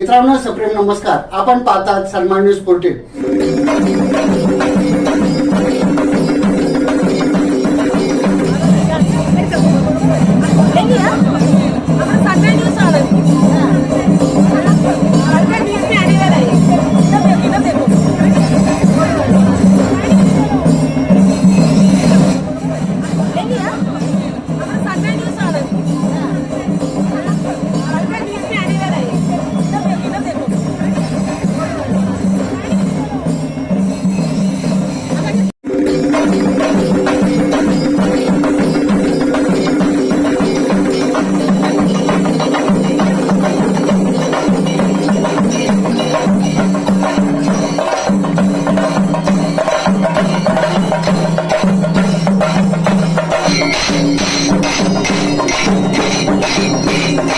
मित्रांनो सप्रेम नमस्कार. आपण पाहतात सन्मान न्यूज पोर्टेल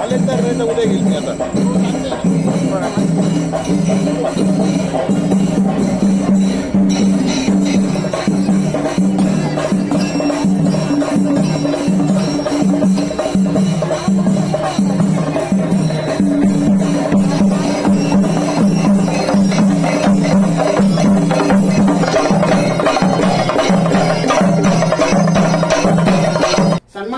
नाही तर उद्या घेईल मी आता